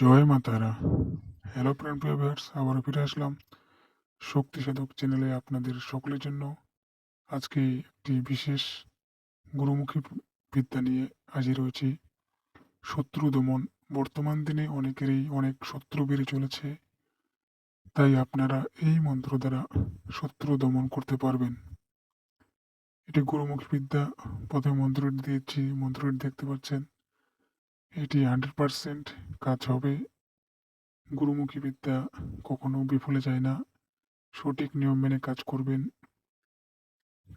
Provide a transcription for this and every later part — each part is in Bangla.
জয় মাতারা হ্যালো প্রাণ প্রিয় ভিউয়ার্স, আবারও ফিরে আসলাম শক্তি সাধক চ্যানেলে আপনাদের সকলের জন্য। আজকে একটি বিশেষ গুরুমুখী বিদ্যা নিয়ে হাজির হয়েছি। শত্রু দমন, বর্তমান দিনে অনেকেরই অনেক শত্রু বেড়ে চলেছে। তাই আপনারা এই মন্ত্র দ্বারা শত্রু দমন করতে পারবেন। এটি গুরুমুখী বিদ্যা। প্রথমে মন্ত্রটি দিয়েছি, মন্ত্রটি দেখতে পাচ্ছেন। এটি হান্ড্রেড পারসেন্ট কাজ হবে। গুরুমুখী বিদ্যা কখনো বিফলে যায় না। সঠিক নিয়ম মেনে কাজ করবেন।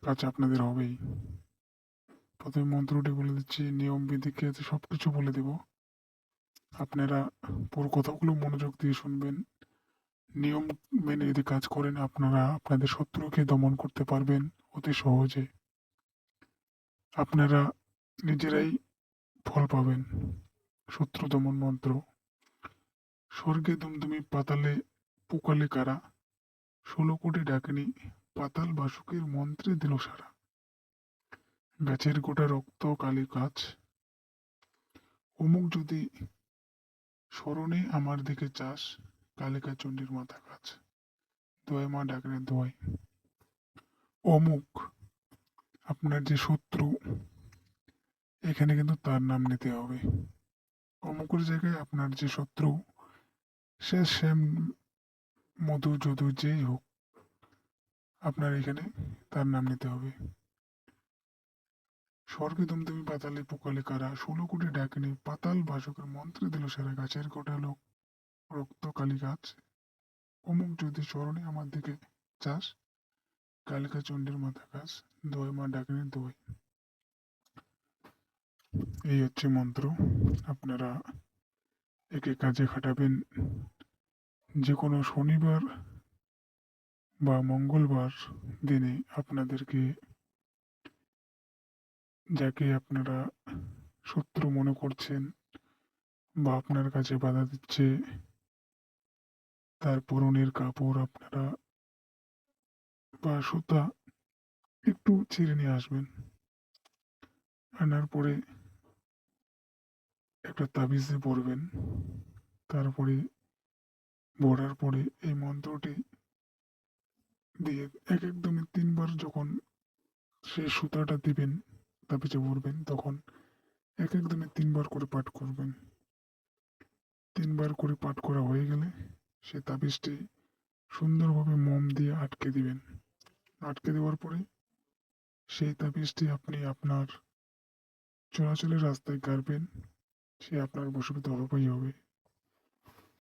কাজ আপনাদের হবেই। প্রথমে মন্ত্রটি বলে দিচ্ছি, নিয়ম বিধিকে সব কিছু বলে দেব। আপনারা পুরো কথাগুলো মনোযোগ দিয়ে শুনবেন। নিয়ম মেনে যদি কাজ করেন, আপনারা আপনাদের শত্রুকে দমন করতে পারবেন অতি সহজে। আপনারা নিজেরাই ফল পাবেন। শত্রু দমন মন্ত্র। স্বর্গে দুমদুমি পাতালে পোকালে কারা? ষোলো কোটি ডাকিনি পাতাল বাসুকের মন্ত্রে দিল সারা। গাছের গোটা রক্ত কালী গাছ অমুক যদি স্মরণে আমার দিকে চাষ কালিকা চণ্ডীর মাথা গাছ দোয় মা ডাকরে দোয় অমুক, আপনার যে শত্রু, এখানে কিন্তু তার নাম নিতে হবে। অমুকের জায়গায় আপনার যে শত্রু, সে শ্যাম মধু যদু যেই হোক, আপনার এখানে তার নাম নিতে হবে। স্বর্গে দুমদুমি পাতালে পোকালে কারা, ষোলো কোটি ডাকিনি পাতাল বাসকের মন্ত্রে দিল সারা গাছের গোটা লোক, রক্ত কালী গাছ। অমুক যদি স্মরণে আমার দিকে চাস, কালিকা চণ্ডীর মাথা গাছ দোয় মা ডাকিনি দোয়। এই হচ্ছে মন্ত্র। আপনারা একে কাজে খাটাবেন। যে কোনো শনিবার বা মঙ্গলবার দিনে আপনাদেরকে যাকে আপনারা শত্রু মনে করছেন বা আপনার কাছে বাধা দিচ্ছে, তার পরনের কাপড় আপনারা বা সুতা একটু ছিঁড়ে নিয়ে আসবেন। আনার পরে একটা তাবিজে পড়বেন। তারপরে পড়ার পরে এই মন্ত্রটি দিয়ে এক একদমই তিনবার যখন সেই সুতাটা দিবেন, তাবিজে পড়বেন, তখন এক একদমে তিনবার করে পাঠ করবেন। তিনবার করে পাঠ করা হয়ে গেলে সে তাবিজটি সুন্দরভাবে মোম দিয়ে আটকে দিবেন। আটকে দেওয়ার পরে সেই তাবিজটি আপনি আপনার চলাচলের রাস্তায় গাড়বেন। সে আপনার বসুবিধা হবেই হবে।